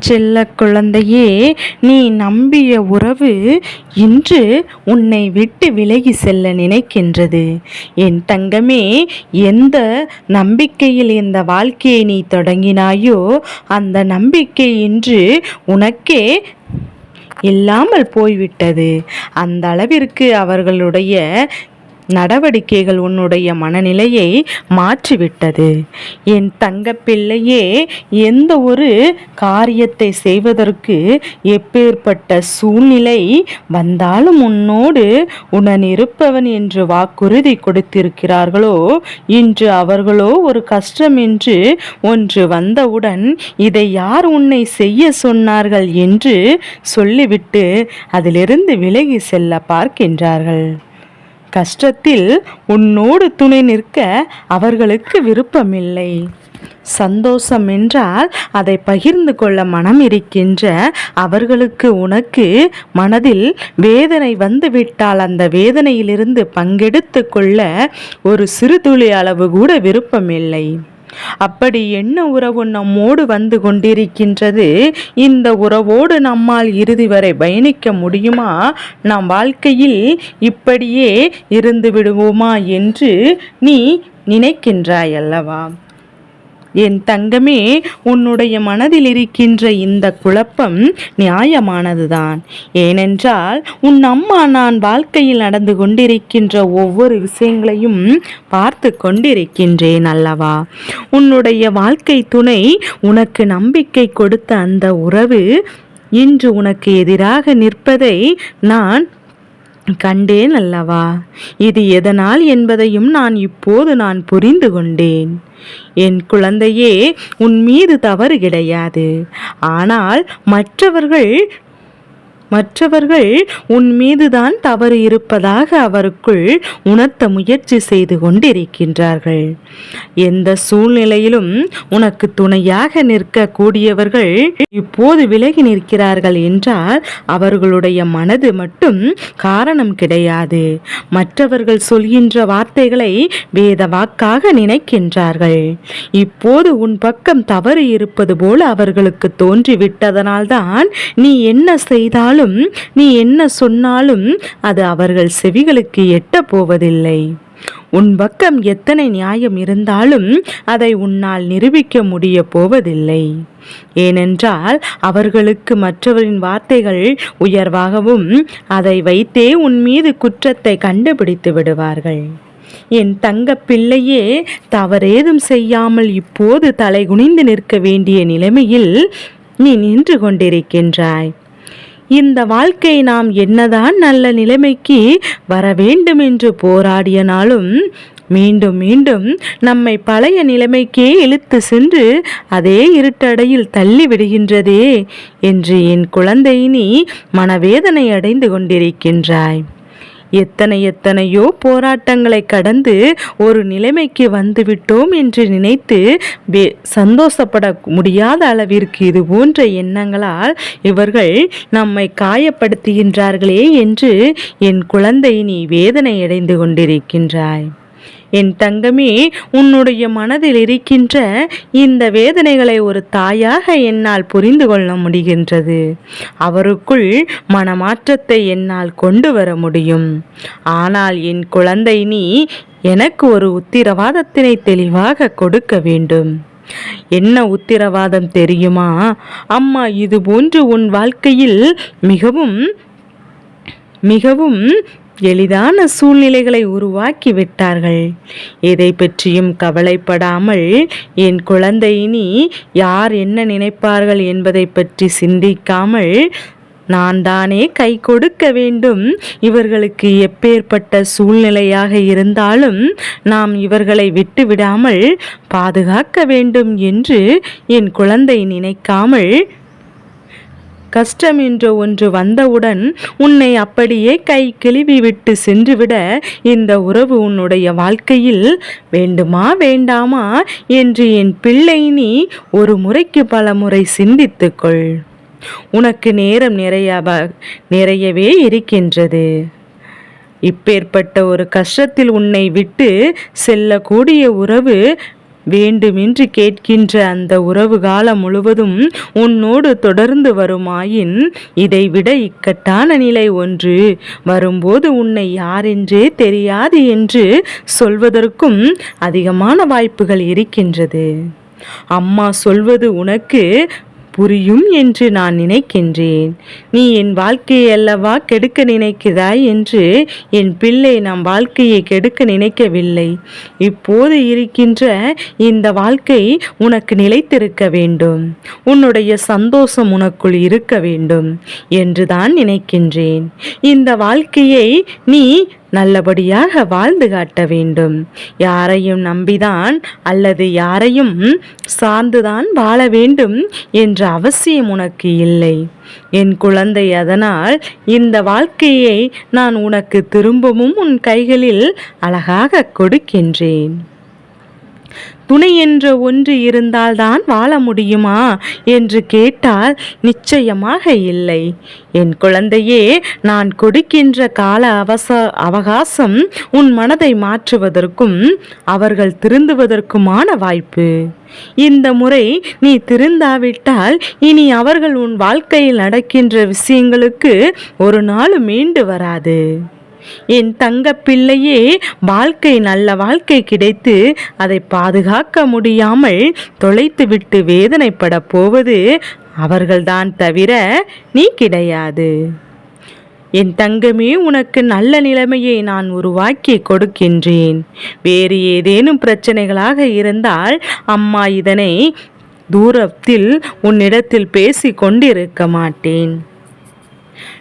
செல்ல குழந்தையே நீ நம்பிய உறவு இன்று உன்னை விட்டு விலகி செல்ல நினைக்கின்றது. என் தங்கமே எந்த நம்பிக்கையில் இந்த வாழ்க்கையை நீ தொடங்கினாயோ அந்த நம்பிக்கை இன்று உனக்கே இல்லாமல் போய்விட்டது. அந்த அளவிற்கு அவர்களுடைய நடவடிக்கைகள் உன்னுடைய மனநிலையை மாற்றிவிட்டது. என் தங்கப்பிள்ளையே எந்த ஒரு காரியத்தை செய்வதற்கு எப்பேற்பட்ட சூழ்நிலை வந்தாலும் உன்னோடு உடன் இருப்பவன் என்று வாக்குறுதி கொடுத்திருக்கிறார்களோ இன்று அவர்களோ ஒரு கஷ்டம் என்று ஒன்று வந்தவுடன் இதை யார் உன்னை செய்ய சொன்னார்கள் என்று சொல்லிவிட்டு அதிலிருந்து விலகி செல்ல பார்க்கின்றார்கள். கஷ்டத்தில் உன்னோடு துணை நிற்க அவர்களுக்கு விருப்பமில்லை. சந்தோஷம் என்றால் அதை பகிர்ந்து கொள்ள மனம் இருக்கின்ற அவர்களுக்கு உனக்கு மனதில் வேதனை வந்துவிட்டால் அந்த வேதனையிலிருந்து பங்கெடுத்து கொள்ள ஒரு சிறு துளி அளவு கூட விருப்பமில்லை. அப்படி என்ன உறவு நம்மோடு வந்து கொண்டிருக்கின்றது? இந்த உறவோடு நம்மால் இறுதி வரை பயணிக்க முடியுமா? நம் வாழ்க்கையில் இப்படியே இருந்து விடுவோமா என்று நீ நினைக்கின்றாய் அல்லவா என் தங்கமே உன்னுடைய மனதில் இருக்கின்ற இந்த குழப்பம் நியாயமானதுதான். ஏனென்றால் உன் அம்மா நான் வாழ்க்கையில் நடந்து கொண்டிருக்கின்ற ஒவ்வொரு விஷயங்களையும் பார்த்து கொண்டிருக்கின்றேன் அல்லவா? உன்னுடைய வாழ்க்கை துணை உனக்கு நம்பிக்கை கொடுத்த அந்த உறவு இன்று உனக்கு எதிராக நிற்பதை நான் கண்டேன் அல்லவா இது எதனால் என்பதையும் நான் இப்போது நான் புரிந்து கொண்டேன். என் குழந்தையே உன் மீது தவறு கிடையாது. ஆனால் மற்றவர்கள் மற்றவர்கள் உன் மீதுதான் தவறு இருப்பதாக அவருக்குள் உணர்த்த முயற்சி செய்து கொண்டிருக்கின்றார்கள். எந்த சூழ்நிலையிலும் உனக்கு துணையாக நிற்க கூடியவர்கள் இப்போது விலகி நிற்கிறார்கள் என்றால் அவர்களுடைய மனது மட்டும் காரணம் கிடையாது. மற்றவர்கள் சொல்கின்ற வார்த்தைகளை வேத வாக்காக நினைக்கின்றார்கள். இப்போது உன் பக்கம் தவறு இருப்பது போல அவர்களுக்கு தோன்றிவிட்டதனால்தான் நீ என்ன செய்தால் சொன்னாலும் நீ என்ன சொன்னாலும் அது அவர்கள் செவிகளுக்கு எட்ட போவதில்லை. உன் பக்கம் எத்தனை நியாயம் இருந்தாலும் அதை உன்னால் நிரூபிக்க முடிய போவதில்லை. ஏனென்றால் அவர்களுக்கு மற்றவரின் வார்த்தைகள் உயர்வாகவும் அதை வைத்தே உன் மீது குற்றத்தை கண்டுபிடித்து விடுவார்கள். என் தங்க பிள்ளையே தவறேதும் செய்யாமல் இப்போது தலைகுனிந்து நிற்க வேண்டிய நிலைமையில் நீ நின்று கொண்டிருக்கின்றாய். இந்த வாழ்க்கை நாம் என்னதான் நல்ல நிலைமைக்கு வர வேண்டும் என்று போராடியனாலும் மீண்டும் மீண்டும் நம்மை பழைய நிலைமைக்கே இழுத்து சென்று அதே இருட்டடையில் தள்ளிவிடுகின்றதே என்று என் குழந்தை நீ மனவேதனை அடைந்து கொண்டிருக்கின்றாய். எத்தனை எத்தனையோ போராட்டங்களை கடந்து ஒரு நிலைமைக்கு வந்துவிட்டோம் என்று நினைத்து சந்தோஷப்பட முடியாத அளவிற்கு இது போன்ற எண்ணங்களால் இவர்கள் நம்மை காயப்படுத்துகின்றார்களே என்று என் குழந்தை நீ வேதனை அடைந்து கொண்டிருக்கின்றாய். என் தங்கமே உன்னுடைய மனதில் இருக்கின்ற இந்த வேதனைகளை ஒரு தாயாக என்னால் புரிந்து கொள்ள முடிகின்றது. அவருக்குள் மனமாற்றத்தை என்னால் கொண்டு வர முடியும். ஆனால் என் குழந்தை நீ எனக்கு ஒரு உத்திரவாதத்தினை தெளிவாக கொடுக்க வேண்டும். என்ன உத்திரவாதம் தெரியுமா? அம்மா இது போன்று உன் வாழ்க்கையில் மிகவும் மிகவும் எளிதான சூழ்நிலைகளை உருவாக்கி விட்டார்கள் எதை பற்றியும் கவலைப்படாமல் என் குழந்தை நீ யார் என்ன நினைப்பார்கள் என்பதை பற்றி சிந்திக்காமல் நான் தானே கை கொடுக்க வேண்டும். இவர்களுக்கு எப்பேற்பட்ட சூழ்நிலையாக இருந்தாலும் நாம் இவர்களை விட்டுவிடாமல் பாதுகாக்க வேண்டும் என்று என் குழந்தை நினைக்காமல் கஷ்டம் என்ற ஒன்று வந்தவுடன் உன்னை அப்படியே கை கிழிவி விட்டு சென்றுவிட இந்த உறவு உன்னுடைய வாழ்க்கையில் வேண்டுமா வேண்டாமா என்று என் பிள்ளை நீ ஒரு முறைக்கு பல முறை சிந்தித்துக்கொள். உனக்கு நேரம் நிறைய நிறையவே இருக்கின்றது. இப்பேற்பட்ட ஒரு கஷ்டத்தில் உன்னை விட்டு செல்லக்கூடிய உறவு வேண்டுமென்று கேட்கின்ற அந்த உறவு காலம் முழுவதும் உன்னோடு தொடர்ந்து வருமாயின் இதைவிட இக்கட்டான நிலை ஒன்று. வரும்போது உன்னை யாரென்றே தெரியாது என்று சொல்வதற்கும் அதிகமான வாய்ப்புகள் இருக்கின்றது. அம்மா சொல்வது உனக்கு புரியும் என்று நான் நினைக்கின்றேன். நீ என் வாழ்க்கையை அல்லவா கெடுக்க நினைக்கிறாய் என்று என் பிள்ளை நம் வாழ்க்கையை கெடுக்க நினைக்கவில்லை. இப்போது இருக்கின்ற இந்த வாழ்க்கை உனக்கு நிலைத்திருக்க வேண்டும். உன்னுடைய சந்தோஷம் உனக்குள் இருக்க வேண்டும். என்று தான் நினைக்கின்றேன். இந்த வாழ்க்கையை நீ நல்லபடியாக வாழ்ந்து காட்ட வேண்டும். யாரையும் நம்பிதான் அல்லது யாரையும் சார்ந்துதான் வாழ வேண்டும் என்ற அவசியம் உனக்கு இல்லை. என் குழந்தை அதனால் இந்த வாழ்க்கையை நான் உனக்கு திரும்பவும் உன் கைகளில் அழகாக கொடுக்கின்றேன். துணை என்ற ஒன்று இருந்தால்தான் வாழ முடியுமா? என்று கேட்டால் நிச்சயமாக இல்லை. என் குழந்தையே நான் கொடுக்கின்ற கால அவச அவகாசம் உன் மனதை மாற்றுவதற்கும் அவர்கள் திருந்துவதற்குமான வாய்ப்பு. இந்த முறை நீ திருந்தாவிட்டால் இனி அவர்கள் உன் வாழ்க்கையில் நடக்கின்ற விஷயங்களுக்கு ஒரு நாள் மீண்டு வராது. என் தங்க பிள்ளையே வாழ்க்கை நல்ல வாழ்க்கை கிடைத்து அதை பாதுகாக்க முடியாமல் தொலைத்துவிட்டு வேதனைப்பட போவது அவர்கள்தான் தவிர நீ கிடையாது. என் தங்கமே உனக்கு நல்ல நிலைமையை நான் உருவாக்கி கொடுக்கின்றேன். வேறு ஏதேனும் பிரச்சனைகளாக இருந்தால் அம்மா இதனை தூரத்தில் உன்னிடத்தில் பேசி கொண்டிருக்க மாட்டேன்.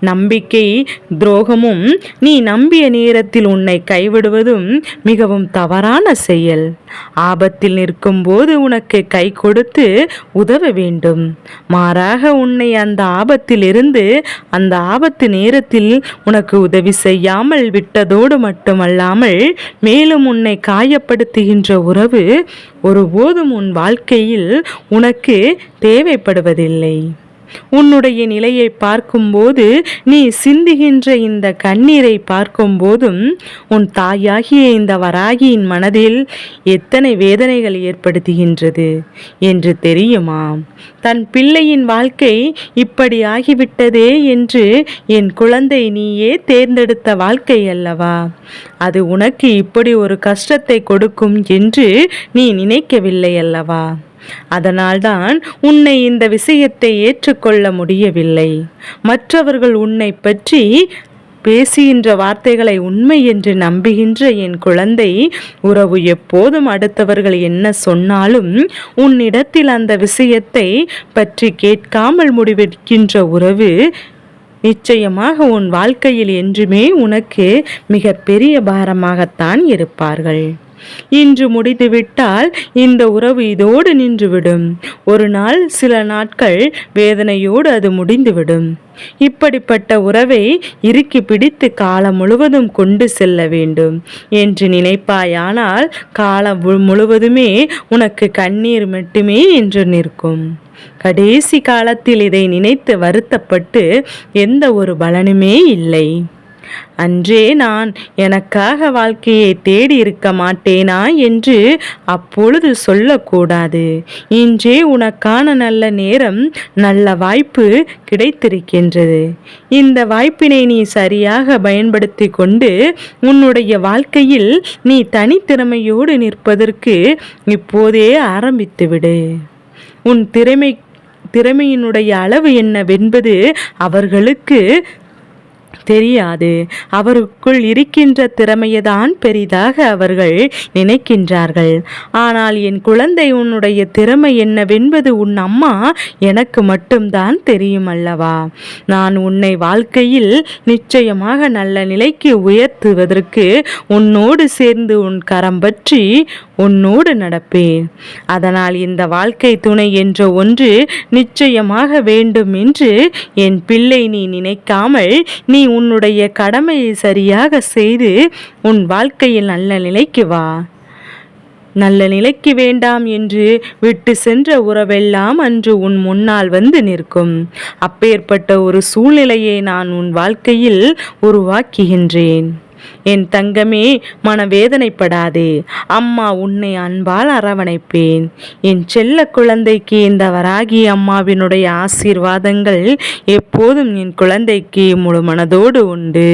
நம்பிக்கை துரோகமும் நீ நம்பிய நேரத்தில் உன்னை கைவிடுவதும் மிகவும் தவறான செயல். ஆபத்தில் நிற்கும்போது உனக்கு கை கொடுத்து உதவ வேண்டும். மாறாக உன்னை அந்த ஆபத்தில் இருந்து அந்த ஆபத்து நேரத்தில் உனக்கு உதவி செய்யாமல் விட்டதோடு மட்டுமல்லாமல் மேலும் உன்னை காயப்படுத்துகின்ற உறவு ஒருபோதும் உன் வாழ்க்கையில் உனக்கு தேவைப்படுவதில்லை. உன்னுடைய நிலையை பார்க்கும்போது நீ சிந்துகின்ற இந்த கண்ணீரை பார்க்கும்போதும் உன் தாயாகிய இந்த வராகியின் மனதில் எத்தனை வேதனைகள் ஏற்படுத்துகின்றது என்று தெரியுமா தன் பிள்ளையின் வாழ்க்கை இப்படி ஆகிவிட்டதே என்று என் குழந்தை நீயே தேர்ந்தெடுத்த வாழ்க்கை அல்லவா? அது உனக்கு இப்படி ஒரு கஷ்டத்தை கொடுக்கும் என்று நீ நினைக்கவில்லை அல்லவா? அதனால்தான் உன்னை இந்த விஷயத்தை ஏற்றுக்கொள்ள முடியவில்லை. மற்றவர்கள் உன்னை பற்றி பேசுகின்ற வார்த்தைகளை உண்மை என்று நம்புகின்ற என் குழந்தை உறவு எப்போதும் அடுத்தவர்கள் என்ன சொன்னாலும் உன்னிடத்தில் அந்த விஷயத்தை பற்றி கேட்காமல் முடிவெடுக்கின்ற உறவு நிச்சயமாக உன் வாழ்க்கையில் என்றுமே உனக்கு மிக பெரிய பாரமாகத்தான் இருப்பார்கள். இன்று முடிந்துவிட்டால் இந்த உறவு இதோடு நின்றுவிடும். ஒரு நாள் சில நாட்கள் வேதனையோடு அது முடிந்துவிடும். இப்படிப்பட்ட உறவை இறுக்கி பிடித்து காலம் முழுவதும் கொண்டு செல்ல வேண்டும் என்று நினைப்பாயானால் காலம் முழுவதுமே உனக்கு கண்ணீர் மட்டுமே என்று நிற்கும். கடைசி காலத்தில் இதை நினைத்து வருத்தப்பட்டு எந்த ஒரு பலனுமே இல்லை. அன்றே நான் எனக்காக வாழ்க்கையை தேடி இருக்க மாட்டேனா என்று அப்பொழுது சொல்லக்கூடாது. இன்றே உனக்கான நல்ல நேரம் நல்ல வாய்ப்பு கிடைத்திருக்கின்றது. இந்த வாய்ப்பினை நீ சரியாக பயன்படுத்தி கொண்டு உன்னுடைய வாழ்க்கையில் நீ தனித்திறமையோடு நிற்பதற்கு இப்போதே ஆரம்பித்துவிடு உன் திறமை திறமையினுடைய அளவு என்னவென்பது அவர்களுக்கு தெரியாது. அவருக்குள் இருக்கின்ற திறமையதான் பெரிதாக அவர்கள் நினைக்கின்றார்கள். ஆனால் என் குழந்தை உன்னுடைய திறமை என்னவென்பது உன் அம்மா எனக்கு மட்டும்தான் தெரியும் அல்லவா நான் உன்னை வாழ்க்கையில் நிச்சயமாக நல்ல நிலைக்கு உயர்த்துவதற்கு உன்னோடு சேர்ந்து உன் கரம் பற்றி உன்னோடு நடப்பேன். அதனால் இந்த வாழ்க்கை துணை என்ற ஒன்று நிச்சயமாக வேண்டும் என்று என் பிள்ளை நீ நினைக்காமல் நீ உன்னுடைய கடமையை சரியாக செய்து உன் வாழ்க்கையில் நல்ல நிலைக்கு வா. நல்ல நிலைக்கு வேண்டாம் என்று விட்டு சென்ற உறவெல்லாம் அன்று உன் முன்னால் வந்து நிற்கும். அப்பேற்பட்ட ஒரு சூழ்நிலையை நான் உன் வாழ்க்கையில் உருவாக்குகின்றேன். என் தங்கமே மனவேதனைப்படாதே. அம்மா உன்னை அன்பால் அரவணைப்பேன். என் செல்ல குழந்தைக்கு இந்த வராகி அம்மாவினுடைய ஆசீர்வாதங்கள் எப்போதும் என் குழந்தைக்கு முழு மனதோடு உண்டு.